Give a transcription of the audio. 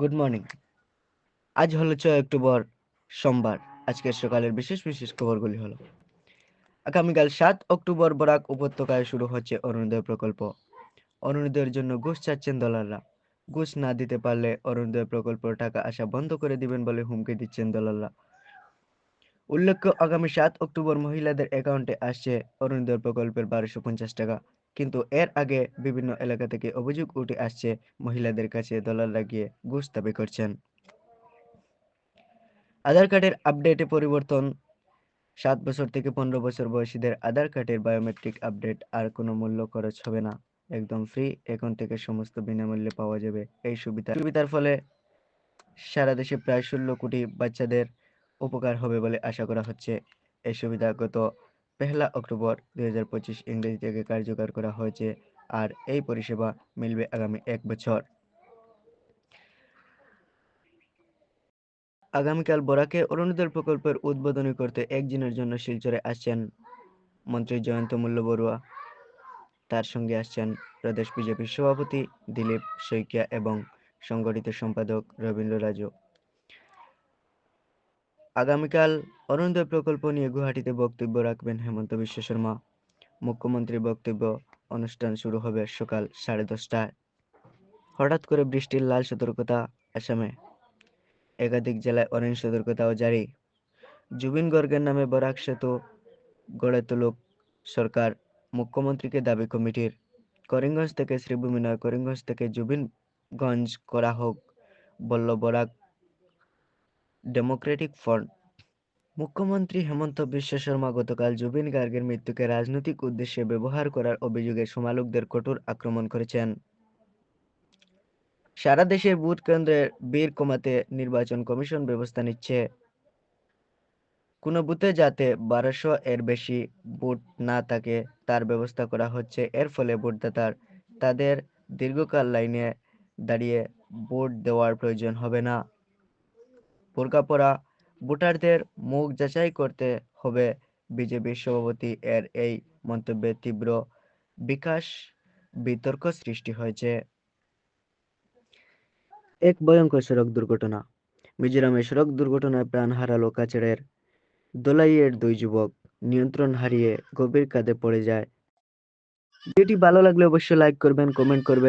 Good morning আজ হলো ছয় অক্টোবর, সোমবার। আজকের সকালের বিশেষ বিশেষ খবরগুলি হলো। আগামীকাল সাত অক্টোবর বরাক উপত্যকায় শুরু হচ্ছে অরুণোদয় প্রকল্প। অরুণোদয়ের জন্য ঘুষ চাচ্ছেন দলালরা। ঘুষ না দিতে পারলে অরুণোদয় প্রকল্পের টাকা আসা বন্ধ করে দিবেন বলে হুমকি দিচ্ছেন দলালরা। উল্লেখ্য, আগামী সাত অক্টোবর মহিলাদের অ্যাকাউন্টে আসছে অরুণোদয় প্রকল্পের বারোশো পঞ্চাশ টাকা। কিন্তু এর আগে বিভিন্ন এলাকা থেকে অভিযোগ উঠে আসছে, মহিলাদের কাছে দলালরা গিয়ে ঘুষ দাবি করছেন। আধার কার্ডের আপডেটে পরিবর্তন, সাত বছর থেকে পনেরো বছর বয়সীদের আধার কার্ডের বায়োমেট্রিক আপডেট আর কোনো মূল্য খরচ হবে না। একদম ফ্রি, এখন থেকে সমস্ত বিনামূল্যে পাওয়া যাবে। এই সুবিধা সুবিধার ফলে সারা দেশে প্রায় ষোলো কোটি বাচ্চাদের উপকার হবে বলে আশা করা হচ্ছে। এই সুবিধা গত পহেলা অক্টোবর দুই হাজার পঁচিশ ইংরেজি থেকে কার্যকর করা হয়েছে আর এই পরিষেবা মিলবে আগামী এক বছর। আগামীকাল বরাকে অরুণোদয় প্রকল্পের উদ্বোধনী করতে একদিনের জন্য শিলচরে আসছেন মন্ত্রী জয়ন্ত মল্ল বড়ুয়া। তার সঙ্গে আসছেন প্রদেশ বিজেপির সভাপতি দিলীপ শইকিয়া এবং সংগঠিত সম্পাদক রবীন্দ্র রাজু। আগামীকাল অরুণোদয় প্রকল্প নিয়ে গুয়াহাটিতে বক্তব্য রাখবেন হেমন্ত বিশ্ব শর্মা। মুখ্যমন্ত্রীর বক্তব্য, অনুষ্ঠান শুরু হবে সকাল সাড়ে দশটায়। হঠাৎ করে বৃষ্টির লাল সতর্কতা আসামে। একাধিক জেলায় অরেঞ্জ সতর্কতাও জারি। জুবিন গর্গের নামে বরাক সেতু গড়ে তুলুক সরকার, মুখ্যমন্ত্রীকে দাবি কমিটির। করিমগঞ্জ থেকে শ্রীভূমি নয়, করিমগঞ্জ থেকে জুবিনগঞ্জ করা হোক, বলল বরাক ডেমোক্রেটিক ফ্রন্ট মুখ্যমন্ত্রী হেমন্ত বিশ্ব শর্মা গতকাল জুবিন গার্গের মৃত্যুকে রাজনৈতিক উদ্দেশ্যে ব্যবহার করার অভিযোগে সমালোকদের কঠোর আক্রমণ করেছেন। সারা দেশের ভোট কেন্দ্রের ভিড় কমাতে নির্বাচন কমিশন ব্যবস্থা নিচ্ছে। কোনো বুথে যাতে বারোশো এর বেশি ভোট না থাকে, তার ব্যবস্থা করা হচ্ছে। এর ফলে ভোটদাতার, তাদের দীর্ঘকাল লাইনে দাঁড়িয়ে ভোট দেওয়ার প্রয়োজন হবে না। বোরকা পরা ভোটারদের মুখ যাচাই করতে হবে। বিজেপির সভাপতি এর এই মন্তব্যে তীব্র বিকাশ, বিতর্ক সৃষ্টি হয়েছে। এক ভয়ঙ্কর সড়ক দুর্ঘটনা। মিজোরামে সড়ক দুর্ঘটনায় প্রাণ হারালো কাছাড়ের দোলাইয়ের দুই যুবক। নিয়ন্ত্রণ হারিয়ে গভীর কাঁধে পড়ে যায়। ভিডিওটি ভালো লাগলে অবশ্যই লাইক করবেন কমেন্ট করবেন।